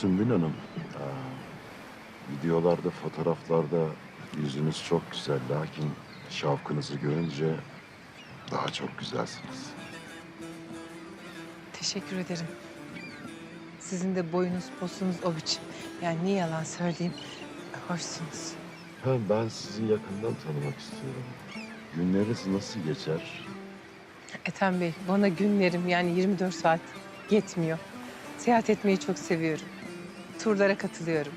Sümbül Hanım. aa, videolarda, fotoğraflarda yüzünüz çok güzel. Lakin şapkınızı görünce daha çok güzelsiniz. Teşekkür ederim. Sizin de boyunuz, posunuz o biçim. Yani niye yalan söyleyeyim? Hoşsunuz. Ha, ben sizi yakından tanımak istiyorum. Günleriniz nasıl geçer? Ethem Bey, bana günlerim yani 24 saat yetmiyor. Seyahat etmeyi çok seviyorum. Turlara katılıyorum.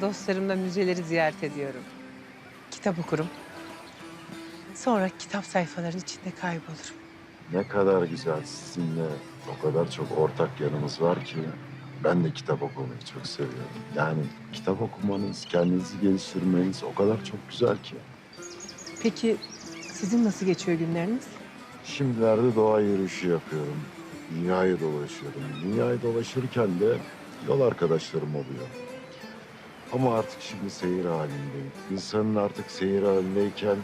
Dostlarımla müzeleri ziyaret ediyorum. Kitap okurum. Sonra kitap sayfalarının içinde kaybolurum. Ne kadar güzel sizinle o kadar çok ortak yanımız var ki ben de kitap okumayı çok seviyorum. Yani kitap okumanız, kendinizi geliştirmeniz o kadar çok güzel ki. Peki sizin nasıl geçiyor günleriniz? Şimdilerde doğa yürüyüşü yapıyorum. Dünyayı dolaşıyorum. Dünyayı dolaşırken de yol arkadaşlarım oluyor. Ama artık şimdi seyir halindeyim. İnsanın artık seyir halindeyken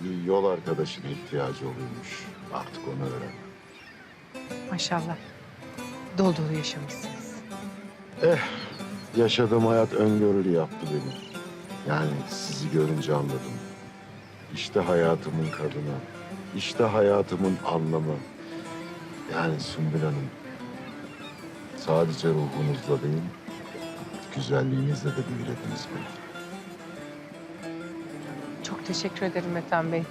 bir yol arkadaşına ihtiyacı oluyormuş. Artık onu öğrendim. Maşallah. Dolu dolu yaşamışsınız. Yaşadığım hayat öngörülü yaptı beni. Yani sizi görünce anladım. İşte hayatımın kadını. İşte hayatımın anlamı. Yani Sümbül Hanım. Sadece ruhunuzla değil, güzelliğinizle de büyülediniz beni. Çok teşekkür ederim Ethem Bey.